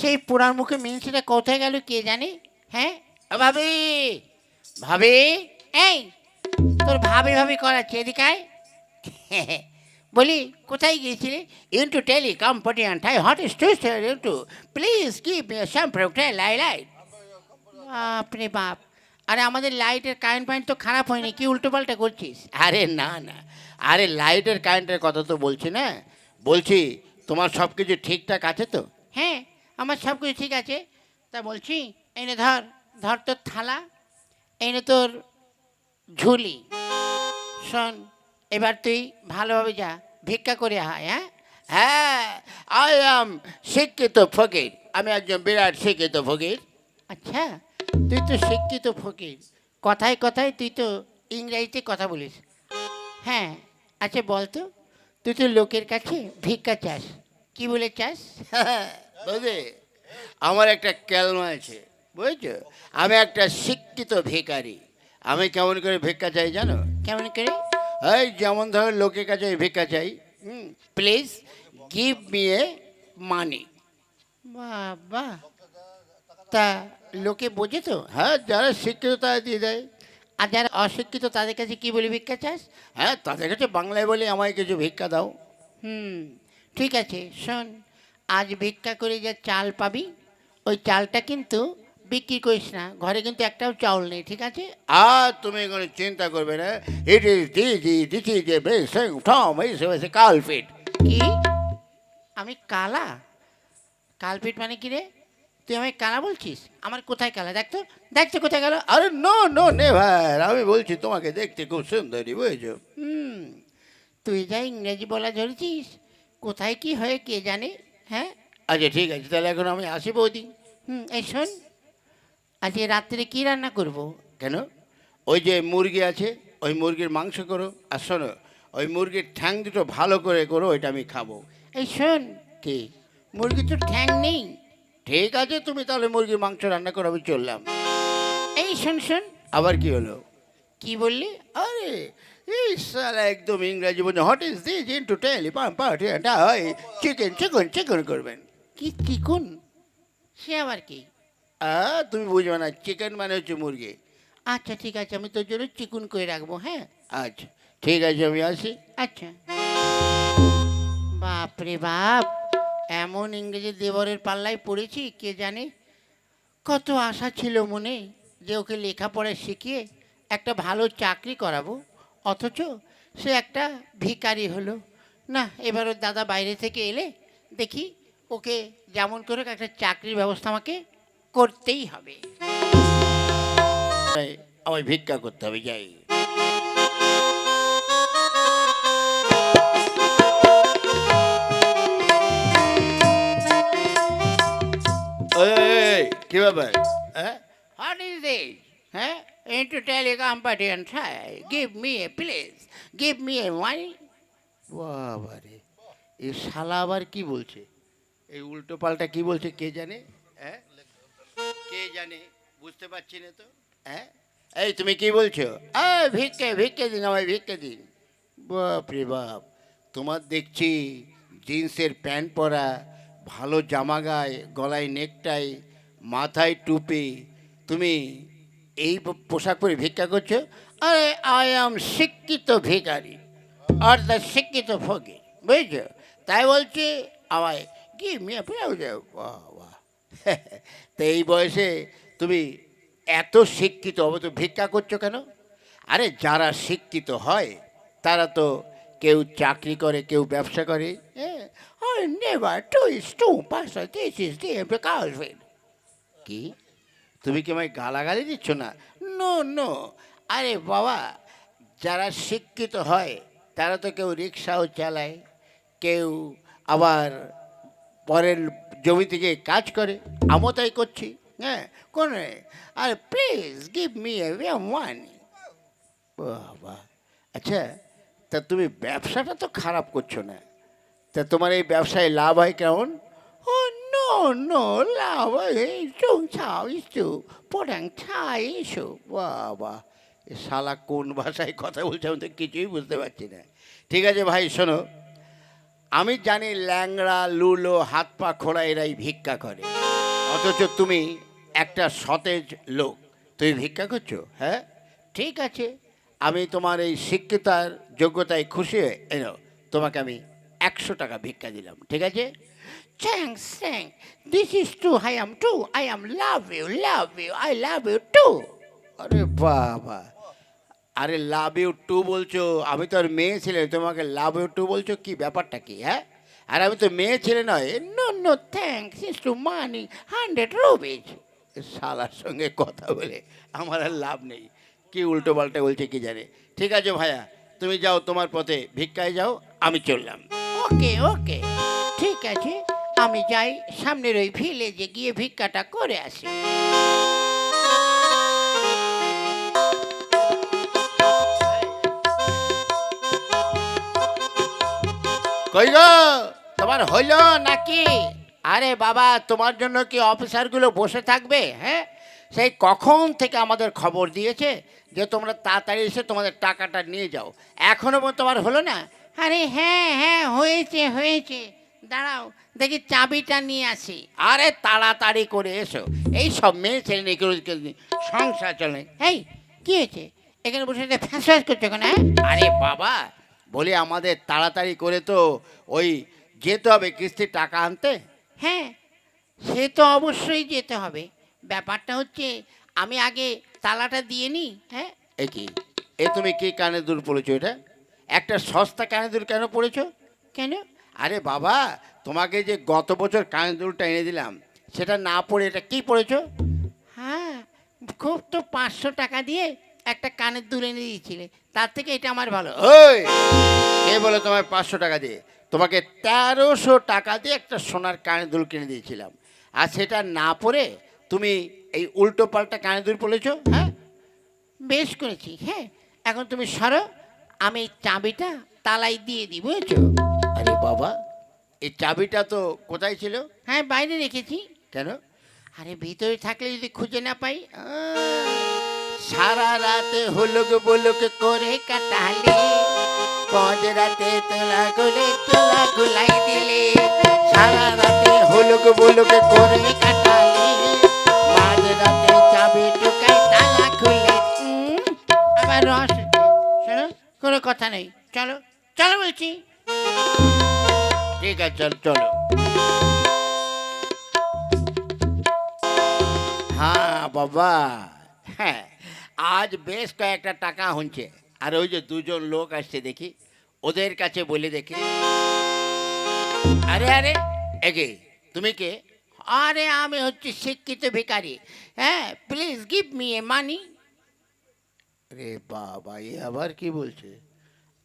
সেই পোড়ার মুখে মিনসিটা কোথায় গেল কে জানে? হ্যাঁ? ভাবি ভাবি এই তোর ভাবি ভাবি করাচ্ছে এদিকে আয়। বলি কোথায় গিয়েছিলে? ইন্টু টেলি কম্পটিয়ান ঠাই হট স্টুস ইন্টু প্লিজ কিপ সাম প্রোটেল লাই লাইট বাপরে বাপ। আরে আমাদের লাইটের কারেন্ট পয়েন্ট তো খারাপ হয়নি কি উল্টো পাল্টা করছিস? আরে না না। আরে লাইটের কারেন্টের কথা তো বলছি না? বলছি তোমার সব কিছু ঠিকঠাক আছে তো? হ্যাঁ আমার সব কিছু ঠিক আছে। তা বলছি এনে ধর ধর তোর থালা এনে তোর ঝুলি। শোন এবার তুই ভালোভাবে যা ভিক্ষা করে আয় হ্যাঁ? হ্যাঁ আই আম শিক্ষিত ফকির। আমি একজন বিরাট শিক্ষিত ফকির। আচ্ছা। তুই তো শিক্ষিত ফকির। কথায় কথায় তুই তো ইংরেজিতে কথা বলিস। হ্যাঁ আচ্ছা বল তো তুই তো লোকের কাছে ভিক্ষা চাস। কি বলে চাস? বুঝলি আমার একটা ক্যালমা আছে বুঝছ? আমি একটা শিক্ষিত ভিখারি। আমি কেমন করে ভিক্ষা চাই জানো? কেমন করে? এই যেমন ধরো লোকের কাছে ভিক্ষা চাই হুম please give me a money বাবা তা লোকে বোঝে তো? হ্যাঁ যারা শিক্ষিত তারা দিয়ে দেয়। আর যারা অশিক্ষিত তাদের কাছে কি বলে ভিক্ষা চাস? হ্যাঁ তাদের কাছে বাংলায় বলে আমায় কিছু ভিক্ষা দাও। হুম ঠিক আছে শোন আজ ভিক্ষা করে যে চাল পাবি ওই চালটা কিন্তু বিক্রি করিস না ঘরে কিন্তু একটাও চাউল নেই ঠিক আছে? আর তুমি কোনো চিন্তা করবে না it is this is a basin from is কালফিট কি? আমি কালা? কালপিট মানে কি রে? তুই আমায় কালা বলছিস? আমার কোথায় কালা? দেখ তো দেখ তো কোথায় গেল আরে নো নো নেভার আমি বলছি তোমাকে দেখতে খুব সুন্দরী বুঝছ? হুম তুই যা ইংরেজি বলা ধরেছিস কোথায় কি হয় কে জানে হ্যাঁ? আচ্ছা ঠিক আছে তাহলে এখন আমি আসি বৌদি। হুম এই শোন আজকে রাত্রে কি রান্না করব? কেন? ওই যে মুরগি আছে ওই মুরগির মাংস করো আর শোনো ওই মুরগির ঠ্যাং দুটো ভালো করে করো ওইটা আমি খাব। এই শোন কি? মুরগি তো ঠ্যাং নেই। ঠিক আছে তুমি তাহলে মুরগির মাংস রান্না করো আমি চললাম। এই শোন শোন। আবার কি হলো? কি বললি? আরে সালা একদম ইংরাজি বলছে what is this in to tell পাম পার্টি চিকেন চিকেন চিকেন করবেন কি চিকুন সে আবার কি? আ তুমি বুঝবে না চিকেন মানে হচ্ছে মুরগি। আচ্ছা ঠিক আছে আমি তোর জন্য চিকুন করে রাখব হ্যাঁ? আচ্ছা ঠিক আছে আমি আসি। আচ্ছা। বাপরে বাপ এমন ইংরেজি দেবরের পাল্লায় পড়েছি কে জানে? কত আশা ছিল মনে যে ওকে লেখাপড়া শিখিয়ে একটা ভালো চাকরি করাবো। অথচ সে একটা ভিখারি হলো না এবার ওর দাদা বাইরে থেকে এলে দেখি ওকে যেমন করে একটা চাকরির ব্যবস্থা আমাকে করতেই হবে আমায় ভিক্ষা করতে হবে যাই কি ব্যাপার হ্যাঁ? Huh? Into telecompartment, give me please. Give me money. বাবারে এই শালা আবার কি বলছে? এই উল্টো পাল্টা কি বলছে কে জানে? হ্যাঁ? কে জানে? বুঝতে পারছি না তো। হ্যাঁ? এই তুমি কি বলছো? এই ভিক্ষে ভিক্ষে দিন আমায় ভিক্ষে দিন। বাপ রে বাপ তোমার দেখছি জিন্সের প্যান্ট পরা ভালো জামা গায়ে গলায় নেকটাই মাথায় টুপি। তুমি এই পোশাক পরে ভিক্ষা করছ? আরে আই অ্যাম শিক্ষিত ভিখারি আর দ্য শিক্ষিত ফকি বুঝছ? তাই বলছে, আমায়, কি মেয়ে বাহ বাহ। তো এই বয়সে তুমি এত শিক্ষিত হবে তো ভিক্ষা করছ কেন? আরে, যারা শিক্ষিত হয়, তারা তো কেউ চাকরি করে, কেউ ব্যবসা করে হ্যাঁ? নেভার টু ইস টু পাঁচ দিস ইস কি? তুমি কি আমায় গালাগালি দিচ্ছ না? No no. আরে বাবা যারা শিক্ষিত হয় তারা তো কেউ রিক্সাও চালায় কেউ আবার পরের জমি থেকে কাজ করে। আমিও তাই করছি হ্যাঁ কোন আর প্লিজ গিভ মি মানি বাবা। আচ্ছা তা তুমি ব্যবসাটা তো খারাপ করছ না। তা তোমার এই ব্যবসায় লাভ হয় কেমন? নো লাভ হয় চুং ছাও ইসু পড়াং ছাই ইসু বাবা এ শালা কোন ভাষায় কথা বলছে আমি তো কিছুই বুঝতে পারছি না ঠিক আছে ভাই শোনো আমি জানি ল্যাংড়া লুলো হাত পা খোড়া এরাই ভিক্ষা করে অথচ তুমি একটা সতেজ লোক তুমি ভিক্ষা করছ হ্যাঁ ঠিক আছে আমি তোমার এই শিক্ষিতার যোগ্যতায় খুশি হয়ে এনো তোমাকে আমি একশো টাকা ভিক্ষা দিলাম ঠিক আছে Thanks, thanks. This is true. I am too. I am love you, love you. I love you too. আরে বাবা আরে লাভ ইউ টু বলছো আমি তো আর মেয়ে ছেলে তোমাকে লাভ ইউ টু বলছো কি ব্যাপারটা কি হ্যাঁ আর আমি তো মেয়ে ছেলে নয় No, no, thanks. It's to money. Hundred rupees. শালার সঙ্গে কথা বলে আমার আর লাভ নেই কি উল্টো পাল্টা বলছে কি জানে ঠিক আছে ভাইয়া তুমি যাও তোমার পথে ভিক্ষায় যাও আমি চললাম ওকে ওকে। ঠিক আছে আমি যাই সামনের ওই ভিলেজে গিয়ে ভিক্ষাটা করে আসি। কই গো? তোমার হইল নাকি? আরে বাবা তোমার জন্য কি অফিসারগুলো বসে থাকবে হ্যাঁ? সেই কখন থেকে আমাদের খবর দিয়েছে যে তোমরা তাড়াতাড়ি এসে তোমাদের টাকাটা নিয়ে যাও। এখনও তোমার হলো না? আরে হ্যাঁ হ্যাঁ হয়েছে হয়েছে। দাঁড়াও দেখি চাবিটা নিয়ে আসি। আরে তাড়াতাড়ি করে এসো। এই সব মেয়ে ছেলে নিয়ে সংসার চলে। এই কি হয়েছে? এখানে বসে ফ্যাস ফ্যাস করছ কেন হ্যাঁ? আরে বাবা বলি আমাদের তাড়াতাড়ি করে তো ওই যেতে হবে কিস্তির টাকা আনতে? হ্যাঁ সে তো অবশ্যই যেতে হবে। ব্যাপারটা হচ্ছে আমি আগে তালাটা দিয়ে নিই হ্যাঁ? এ কি? এ তুমি কি কানে দূর পড়েছো এটা? একটা সস্তা কানে দূর কেন পড়েছ? কেন? আরে বাবা তোমাকে যে গত বছর কানে দুলটা এনে দিলাম সেটা না পড়ে এটা কি পড়েছো? হ্যাঁ খুব তো পাঁচশো টাকা দিয়ে একটা কানের দুল এনে দিয়েছিলে তার থেকে এটা আমার ভালো। ওই কে বলে তোমার পাঁচশো টাকা দিয়ে? তোমাকে তেরোশো টাকা দিয়ে একটা সোনার কানে দুল কিনে দিয়েছিলাম। আর সেটা না পরে তুমি এই উল্টো পাল্টা কানে দুল পড়েছো? হ্যাঁ বেশ করেছি হ্যাঁ এখন তুমি সরো। আমি এই চাবিটা তালাই দিয়ে দিই বুঝেছ? আরে বাবা এই চাবিটা তো কোথায় ছিল? হ্যাঁ বাইরে রেখেছি। কেন? আরে ভিতরে থাকলে যদি খুঁজে না পাই সারা রাতে হলুক বলুক করে কাটালে পজ রাতে তোলা গুলে তোলা গুলাই দিলে সারা রাতে হলুক বলুক করে কাটালে মাঝ রাতে চাবি ঢুকাই তালা খুলে। আবার রস কোনো কথা নেই। চলো চলো বলছি। ঠিক আছে, চল। চলো। হ্যাঁ বাবা। হ্যাঁ আজ বেশ কয়েকটা টাকা হচ্ছে আর ওই যে দুজন লোক আসছে দেখি, ওদের কাছে বলে দেখি। আরে আরে এগে তুমি কে? আরে, আমি হচ্ছে শিক্ষিত ভিখারি। হ্যাঁ please give me a money রে বাবা, এ আবার কি বলছে?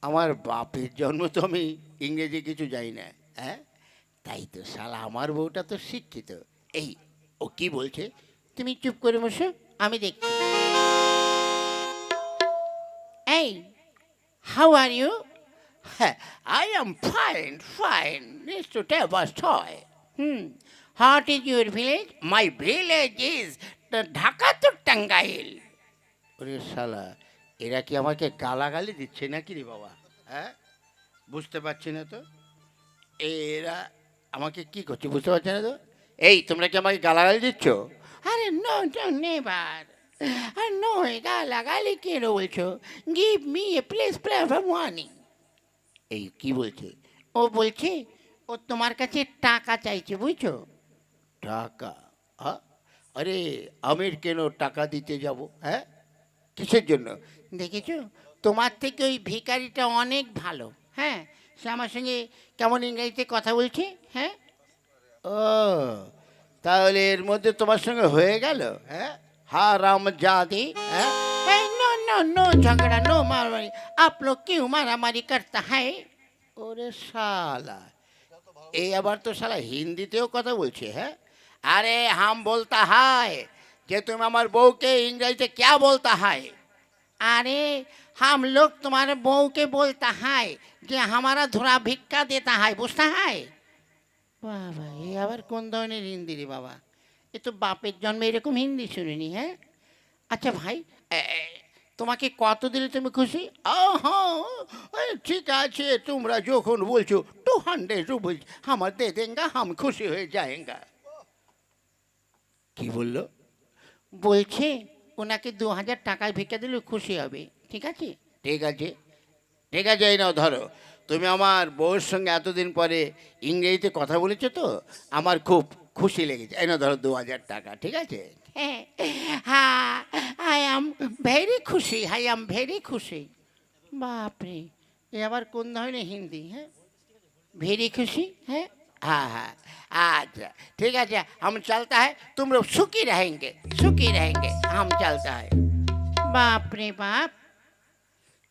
আমার বাপের জন্ম তো আমি ইংরেজি কিছু জানি না হ্যাঁ? তাই তো শালা, আমার বউটা তো শিক্ষিত। এই, ও কি বলছে? তুমি চুপ করে বসো, আমি দেখছি। এই how are you I am fine fine nice to toy hmm what is your village my village is Dhaka তো টাঙ্গাইল ওরে শালা এরা কি আমাকে গালাগালি দিচ্ছে নাকি রে বাবা? হ্যাঁ? বুঝতে পারছি না তো? এরা আমাকে কি করছে বুঝতে পারছি না তো? এই তোমরা কি আমাকে গালাগালি দিচ্ছ? আরে নো নো নেভার আর নো গালাগালি কেন বলছো? Give me a place play for money এই কি বলছে? ও বলছে ও তোমার কাছে টাকা চাইছে বুঝছ? টাকা? আরে আমির কেন টাকা দিতে যাব? হ্যাঁ? কিসের জন্য দেখেছ? তোমার থেকে ওই ভিকারিটা অনেক ভালো। হ্যাঁ? সে আমার সঙ্গে কেমন ইংরেজিতে কথা বলছে? হ্যাঁ? ও, তাহলে এর মধ্যে তোমার সঙ্গে হয়ে গেল হ্যাঁ? হা রাম জাদি হ্যাঁ? নো নো ঝগড়া, নো মারামারি। আপ কেউ মারামারি করতে হ্যাঁ? ওরে শালা। এই আবার তো শালা হিন্দিতেও কথা বলছে হ্যাঁ? আরে হাম বলতা হায়। যে তুমি আমার বউকে ইংরেজিতে কে বলতা क्या আরে হাম লোক তোমার বউকে तुम्हारे बहू যে बोलता ধরা ভিক্ষা हमारा धुरा বুঝতে হয় বাবা এ আবার কোন ধরনের হিন্দি রে বাবা এ তো বাপের জন্মে এরকম হিন্দি শুনিনি হ্যাঁ আচ্ছা ভাই তোমাকে কত দিলে তুমি খুশি ঠিক আছে তোমরা যখন বলছো টু হান্ড্রেড রুপিস আমার দে দেঙ্গা হাম খুশি হয়ে যায়গা কি বলল বলছে ওনাকে দু হাজার টাকায় ভিক্ষা দিলে খুশি হবে। ঠিক আছে? ঠিক আছে। ঠিক আছে এই নাও ধরো। তুমি আমার বউয়ের সঙ্গে এতদিন পরে ইংরেজিতে কথা বলেছ তো আমার খুব খুশি লেগেছে। এই নাও ধরো দু হাজার টাকা ঠিক আছে? হ্যাঁ হ্যাঁ আই এম ভেরি খুশি আই আম ভেরি খুশি। বাপরে এ আবার কোন ধরনের হিন্দি হ্যাঁ? ভেরি খুশি হ্যাঁ? हाँ हाँ अच्छा ठीक है अच्छा हम चलता है तुम लोग सुखी रहेंगे सुखी रहेंगे हम चलता है বাপরে বাপ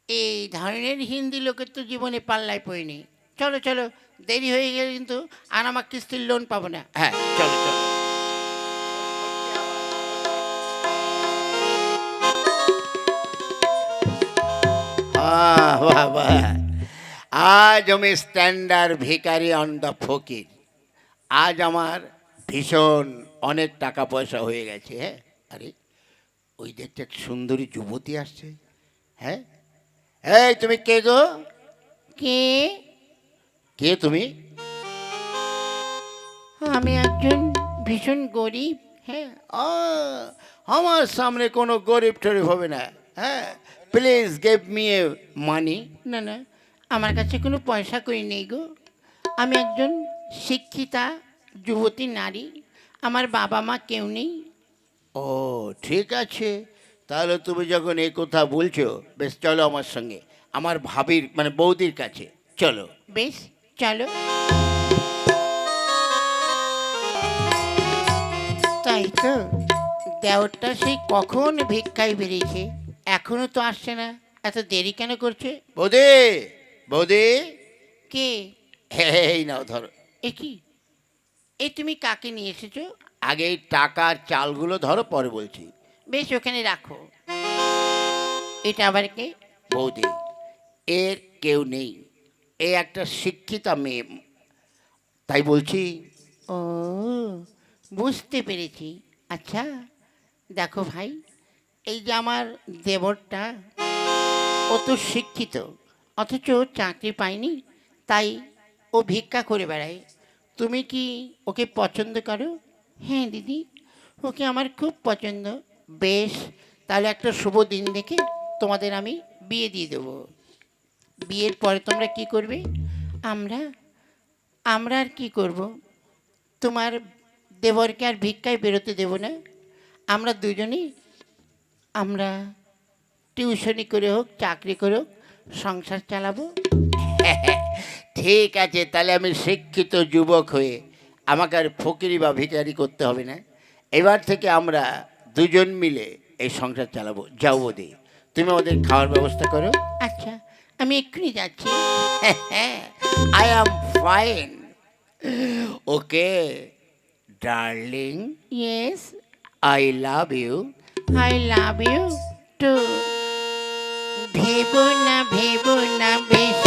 এই ধরনের হিন্দি লোকের তো জীবনে পাল্লায় পড়েনি চলো চলো দেরি হয়ে গেলে কিন্তু আর আমার কিস্তির লোন পাবো না হ্যাঁ চলো চলো আহ, বাহ, বাহ। আজ আমি স্ট্যান্ডার্ড ভিকারি অন দ্য ফকির। আজ আমার ভীষণ অনেক টাকা পয়সা হয়ে গেছে হ্যাঁ? আরে ওই দেখতে সুন্দরী যুবতী আসছে হ্যাঁ? এই তুমি কে গো? কে? কে তুমি? আমি একজন ভীষণ গরিব হ্যাঁ? আ, আমার সামনে কোনো গরিব টরিব হবে না হ্যাঁ? Please give me a money না না আমার কাছে কোনো পয়সা করি নেই গো। আমি একজন শিক্ষিতা যুবতী নারী। আমার বাবা মা কেউ নেই। ও ঠিক আছে। তাহলে তুমি যখন এই কথা বলছো বেশ চলো আমার সঙ্গে। আমার ভাবির মানে বৌদির কাছে। চলো। বেশ চলো। তাই তো। দেওরটা সেই কখন ভিক্ষায় বেরিয়েছে? এখনও তো আসছে না। এত দেরি কেন করছে? বৌদি! বৌদি? কে? এই নাও ধরো। এ কি? এ তুমি কাকে নিয়ে এসেছ? আগে এই টাকার চালগুলো ধরো পরে বলছি। বেশ ওখানে রাখো। এটা আবার কে? বৌদি এর কেউ নেই। এ একটা শিক্ষিতা মেয়ে। তাই বলছি। ও বুঝতে পেরেছি। আচ্ছা দেখো ভাই এই যে আমার দেবরটা ও তো শিক্ষিত। অথচ চাকরি পায়নি তাই ও ভিক্ষা করে বেড়ায়। তুমি কি ওকে পছন্দ করো? হ্যাঁ দিদি, ওকে আমার খুব পছন্দ। বেশ, তাহলে একটা শুভ দিন দেখে তোমাদের আমি বিয়ে দিয়ে দেবো। বিয়ের পরে তোমরা কি করবে? আমরা আমরা আর কি করব? তোমার দেবরকে আর ভিক্ষায় বেরোতে দেব না। আমরা দুজনেই, আমরা টিউশনি করে হোক, চাকরি করে হোক সংসার চালাবো? ঠিক আছে তাহলে আমি শিক্ষিত যুবক হয়ে আমাকে আর ফকিরি বা ভিখারি করতে হবে না। এবার থেকে আমরা দুজন মিলে এই সংসার চালাবো। যাও বৌদি তুমি আমাদের খাওয়ার ব্যবস্থা করো। আচ্ছা আমি এক্ষুনি যাচ্ছি। I am fine okay darling yes I love you I love you too ভেবো না ভেবো না বেশ